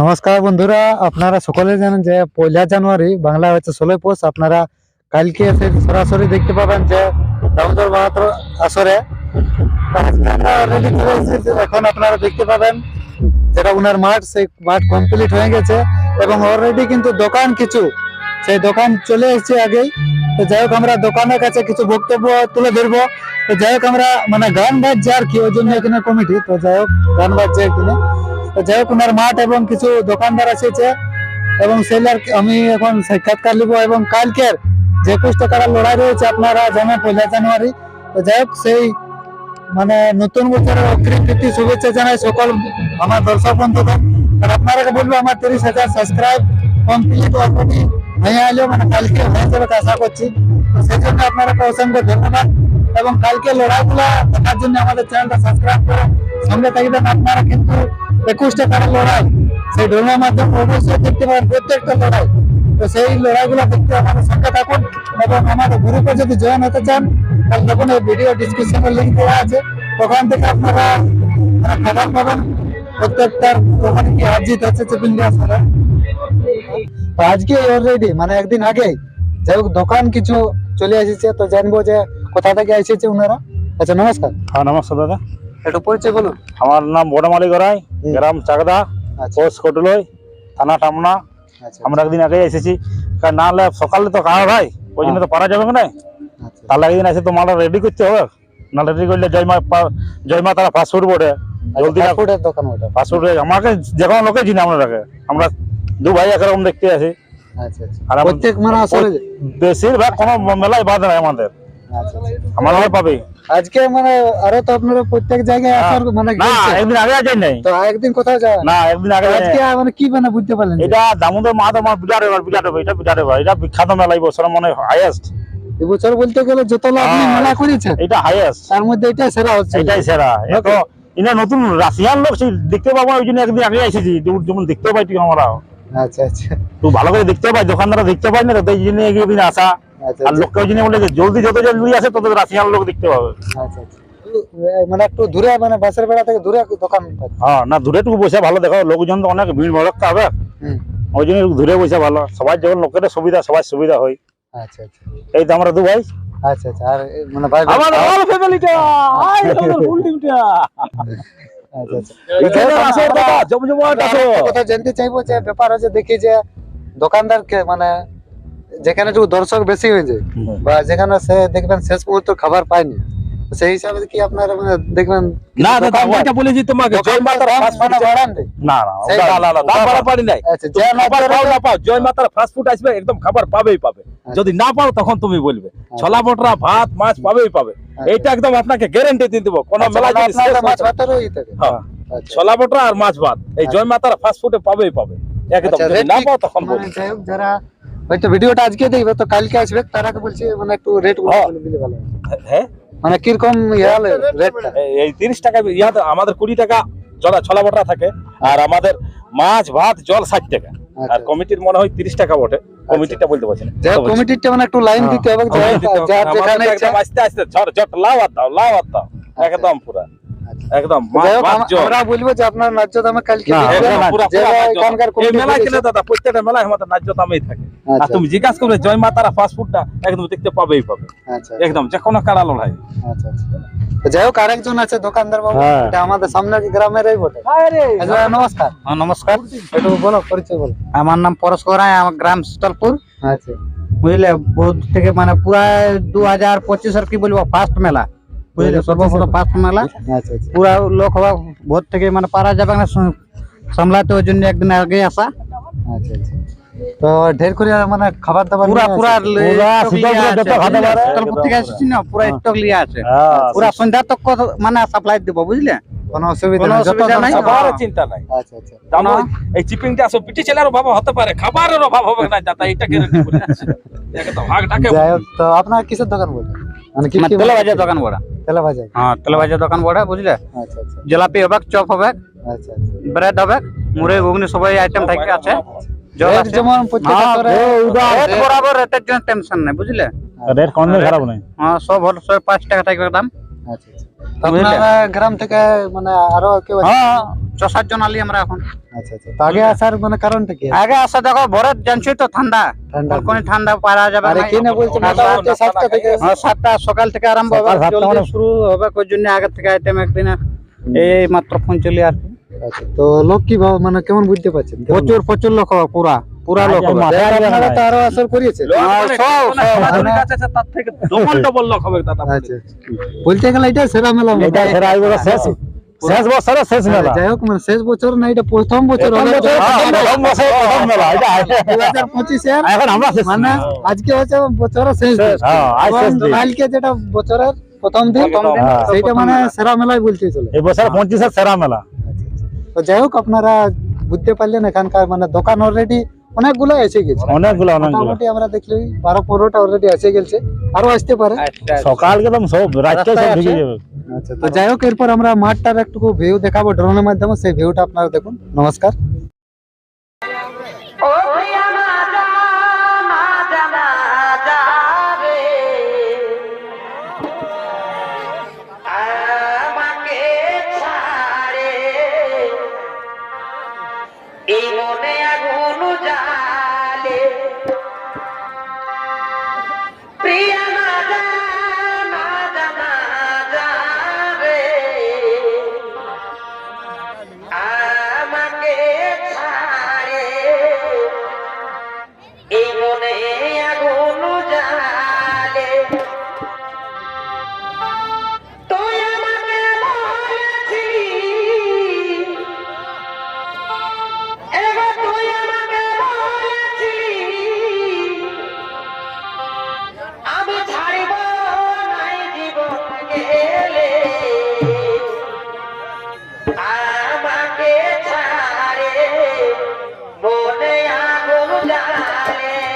নমস্কার বন্ধুরা, আপনারা সকলে জানেন যে পয়লা জানুয়ারি বাংলা হচ্ছে ষোলোই পৌষ। আপনারা কালকে এসে সরাসরি দেখতে পাবেন যে দামোদর বাহাত্তর আসরে। এখন আপনারা দেখতে পাবেন যেটা উনার মাঠ, সেই মাঠ কমপ্লিট হয়ে গেছে এবং অলরেডি কিন্তু দোকান কিছু, সেই দোকান চলে এসেছে আগেই। তো যাই হোক, আমরা দোকানের কাছে কিছু বক্তব্য তুলে ধরবো। তো যাই হোক, আমরা মানে গান বাজছে আর কি, ওই জন্য এখানে কমিটি। তো যাই হোক, গান বাজছে এখানে। তো যাই হোক ওনার মাঠ এবং কিছু দোকানদার এসেছে এবং সেলার আমি এখন সাক্ষাৎকার নিব এবং কালকের যে একুশ টাকার লড়াই রয়েছে আপনারা জানেন, পয়লা জানুয়ারি। তো যাই হোক, সেই মানে নতুন বছরের অগ্রিম প্রীতি শুভেচ্ছা জানাই সকল আমার দর্শক বন্ধুদের। আর আপনারা বলব, আমার তিরিশ হাজার সাবস্ক্রাইব কমপ্লিট অলরেডি হয়ে আলো মানে কালকে হয়ে যাবে আশা করছি। তো সেই জন্য আপনারা অসংখ্য ধন্যবাদ এবং কালকে লড়াইগুলা দেখার জন্য আমাদের চ্যানেলটা সাবস্ক্রাইব করে সঙ্গে থাকবেন। আপনারা কিন্তু একুশ টাকার লড়াই। সেই ড্রোনের মাধ্যমে অবশ্যই দেখতে পাবেন প্রত্যেকটা লড়াই। তো সেই লড়াইগুলো দেখতে আমাদের সঙ্গে থাকুন এবং আমাদের গ্রুপে যদি জয়েন হতে চান, তাহলে দেখুন এই ভিডিও ডিসক্রিপশনে লিঙ্ক দেওয়া আছে। ওখান থেকে আপনারা খবর পাবেন। প্রত্যেকটার ওখানে কি হাজিত হচ্ছে চিপিং সারা আজকে অলরেডি মানে একদিন আগে, যাই হোক, দোকান কিছু চলে এসেছে, তো জানব যে কোথা থেকে এসেছে ওনারা। আচ্ছা নমস্কার। হ্যাঁ নমস্কার দাদা। একটু পরিচয় বলুন। আমার নাম বড়মালি গড়াই। গ্রাম চাকদা আচ্ছা। পোস্ট কটলই থানা টামনা। আচ্ছা আমরা একদিন আগে এসেছি। কারণ না হলে সকালে তো কাজ ভাই? ওই জন্য তো পারা যাবে না আচ্ছা। তাহলে একদিন এসে তো মালটা রেডি করতে হবে। না রেডি করলে জয়মা জয়মা তারা ফাস্টফুড বোর্ডে। জলদি না ফাস্টফুডের দোকান ওটা। ফাস্টফুড আমাকে যে কোনো লোকে চিনি আপনারাকে আমরা দু ভাই একরকম দেখতে আচ্ছা আচ্ছা। আর প্রত্যেক মানে আসলে বেশিরভাগ কোনো মেলাই বাদ নাই আমাদের। আচ্ছা আচ্ছা। আমার লোক পাবে? আজকে মানে আরও তো আপনারা প্রত্যেক জায়গায় আসার মানে না একদিন আগে নাই। তো একদিন কোথাও যাওয়া না একদিন আগে আজকে মানে কি মানে বুঝতে পারলেন এটা দামোদর মাহাতো আমার বিরাট এবার বিরাট এবার এটা বিরাট এবার। এটা বিখ্যাত মেলা এই বছর মনে হাইয়েস্ট এবছর বলতে গেলে যতগুলো আপনি হ্যাঁ। মেলা করেছেন এটা হাইয়েস্ট তার মধ্যে এটা সেরা হচ্ছে। এটাই সেরা। এত ইনা নতুন রাশিয়ান লোক সেই দেখতে পাবো ওই জন্য একদিন আগে এসেছি যেমন দেখতে পাই তুই আমরা। আচ্ছা আচ্ছা। তুই ভালো করে দেখতে পাই দোকানদারা দেখতে পাই না তো এই জন্য আসা। আচ্ছা আর লোককে ওই জন্য বলে যে জলদি যত জলদি আসে তত রাশিয়ান লোক দেখতে পাবে। আচ্ছা আচ্ছা। মানে একটু দূরে মানে বাসের বেড়া থেকে দূরে দোকান হ্যাঁ না দূরে টুকু বসে ভালো দেখো লোকজন তো অনেক ভিড় ভড়কতে হবে। ওই জন্য একটু দূরে বসে ভালো। সবার যখন লোকের সুবিধা সবার সুবিধা হয়। আচ্ছা আচ্ছা। এই তো আমরা দু ভাই। আচ্ছা আচ্ছা। আর মানে ভাই আমার অল ফ্যামিলিটা আই আমার ফুল টিমটা আচ্ছা আচ্ছা। এখানে আসো দাদা জমজমাট আসো। কথা জানতে চাইব যে ব্যাপার হচ্ছে দেখি যে দোকানদারকে মানে যেখানে দর্শক বেশি হয়ে যায় বা যেখানে সে দেখবেন শেষ মুহূর্ত খাবার পায়নি সেই হিসাবে কি আপনারা দেখবেন না দাদা দোকানদার- ওইটা বলেছি তোমাকে জয় মাতার ফাস্ট দাম বাড়ান না না না না না দাম বাড়া পারি নাই। আচ্ছা যে যে পাও না পাও জয় মাতার ফাস্ট ফুড আসবে একদম খাবার পাবেই পাবে। যদি না পাও তখন তুমি বলবে। ছোলা বটরা ভাত মাছ পাবেই পাবে। এইটা একদম আপনাকে গ্যারান্টি দিয়ে দেবো। কোন আচ্ছা, মেলা মানে মাছ থাকে। হ্যাঁ। আচ্ছা। ছোলা বটরা আর মাছ ভাত এই জয় মাতার ফাস্ট ফুডে পাবেই পাবে। একদম আচ্ছা, না পাও তখন মানে বলবে। যারা হয়তো ভিডিওটা আজকে দেখবে তো কালকে আসবে। তারাকে বলছি মানে একটু রেট হ্যাঁ। দিলে ভালো হ্যাঁ। মানে কীরকম ইয়ালে রেটটা এই- তিরিশ টাকা আমাদের কুড়ি টাকা ছোলা ছোলা বটরা থাকে। আর আমাদের মাছ ভাত জল ষাট টাকা। আর আচ্ছা। কমিটির মনে হয় তিরিশ টাকা বটে। কমিটিটা বলতে পারছি না। কমিটিটা মানে একটু লাইন দিতে হবে হ্যাঁ, দিতে হবে। যেখানে আস্তে আস্তে ঝড় ঝট লাভ দাও একদম পুরা। আচ্ছা। একদম যাই হোক, মাছ আম- জল। আমরা বলব যে আপনার ন্যায্য দামে কালকে না, দিবেন। একদম পুরা- যে পুরা ন্যায্য দাম। এখানকার এই কমিটি মেলায় বলেছে। গেলে দাদা প্রত্যেকটা মেলায় আমাদের ন্যায্য দামেই থাকে। আর আচ্ছা, তুমি জিজ্ঞাসা করবে জয় মাতারা ফাস্ট একদম দেখতে পাবেই পাবে। আচ্ছা, একদম যে কোনো কাড়া লড়াই। আচ্ছা, আচ্ছা। যাই হোক আরেকজন আছে দোকানদার বাবু। হ্যাঁ। এটা আমাদের সামনের গ্রামেরই বটে। আচ্ছা, নমস্কার। নমস্কার। একটু বলো পরিচয় বলো। আমার নাম পরশ রায় আমার গ্রাম শীতলপুর। আচ্ছা। বুঝলে বহুত থেকে মানে পুরা দু হাজার পঁচিশের কি বলব ফার্স্ট মেলা। বুঝলে সর্বপ্রথম ফার্স্ট মেলা আচ্ছা আচ্ছা পুরা লোক হওয়া বহুত থেকে মানে পারা যাবে না সামলাতে ওই জন্য একদিন আগে আসা। আচ্ছা আচ্ছা। তো ঢের করে মানে খাবার দাবার পুরা পুরা থেকে এসেছি না পুরা স্টক লিয়ে আছে। হ্যাঁ, পুরা সন্ধ্যা তক মানে সাপ্লাই দিব বুঝলে? কোনো অসুবিধা কোনো নেই যত নাই। সব- চিন্তা নাই। আচ্ছা আচ্ছা। জানো এই চিপিংটা সব পিটি ছেলের অভাব হতে পারে খাবারের অভাব হবে না এটা একদম তো আপনার কিসের দোকান বলবেন মানে কি তেলে দোকান বড়া। তেলা ভাজা হ্যাঁ তেলে ভাজা দোকান বড়া বুঝলে? আচ্ছা আচ্ছা। জিলাপি হবে চপ হবে আচ্ছা আচ্ছা। ব্রেড হবে মুড়ি ঘুগনি সবাই আইটেম থাকে আছে। রেট যেমন হ্যাঁ, করে রেট বরাবর রেটের জন্য টেনশন নেই বুঝলে? রেট কম খারাপ নেই। হ্যাঁ সব হল সব পাঁচ টাকা থাকবে দাম। আপনারা গ্রাম থেকে মানে আরও কেউ হ্যাঁ ছ সাত আলি আমরা এখন। আচ্ছা আচ্ছা। তো আগে আসার মানে কারণটা কি আগে আসা দেখো ভরত জানছি তো ঠান্ডা। ঠান্ডা। কোন পারা যাবে আরে কি না বলছে? মোটামুটি সাতটা থেকে হ্যাঁ, সকাল থেকে আরম্ভ হবে জলদি মানে- শুরু হবে জন্য আগে থেকে আইটেম একদিন। এই মাত্র ফোন চলি আর কি। আচ্ছা তো লোক কি ভাব- মানে কেমন বুঝতে পারছেন? প্রচুর প্রচুর লোক পুরা। পুরা লোক হবে। মাথায় লোক? আসবে না। আপনারা তো আরও আসর করিয়েছেন। হ্যাঁ, সব, সব। আমাদের কাছে আছে, তার থেকে ডবল ডবল লোক হবে দাদা আচ্ছা বলতে গেলে এটা সেরা মেলা এটা সেরা এই বছর শেষ শেষ বছরে শেষ মেলা। যাই হোক মানে শেষ বছর না এটা প্রথম বছর প্রথম বছর, হ্যাঁ, প্রথম মেলা, এটা দু হাজার এখন আমরা শেষ। মানে আজকে হচ্ছে বছরের শেষ হ্যাঁ, আজ শেষ কালকে যেটা বছরের প্রথম দিন প্রথম হ্যাঁ। সেইটা মানে সেরা মেলায় বলতে চলে। এই বছর পঁচিশের সেরা মেলা। তো যাই হোক আপনারা বুঝতে পারলেন এখানকার মানে দোকান অলরেডি অনেকগুলো এসে গেছে। অনেকগুলো মোটামুটি আমরা দেখলি বারো পনেরোটা অলরেডি এসে গেছে। আরও আসতে পারে। সকাল গেলাম সব রাত্রে সব যাবে। আচ্ছা তো যাই হোক এরপর আমরা মাঠটার একটু ভিউ দেখাবো। ড্রোনের মাধ্যমে সেই ভিউটা আপনারা দেখুন। নমস্কার। Valeu!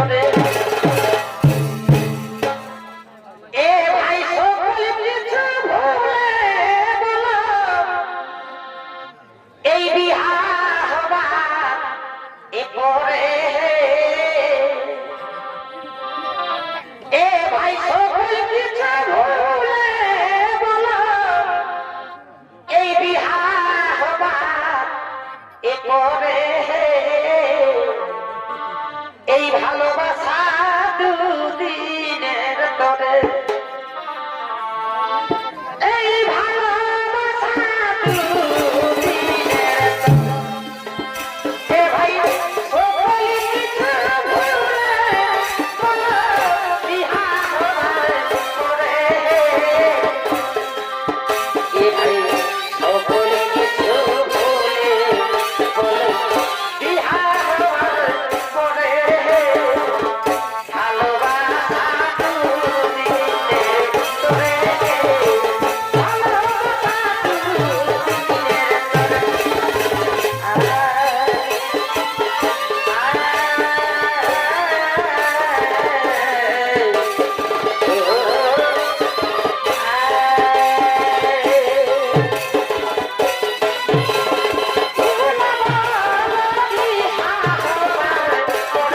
কিছু এই বিহা হবা এ পরে এ ভাই সকল কিছু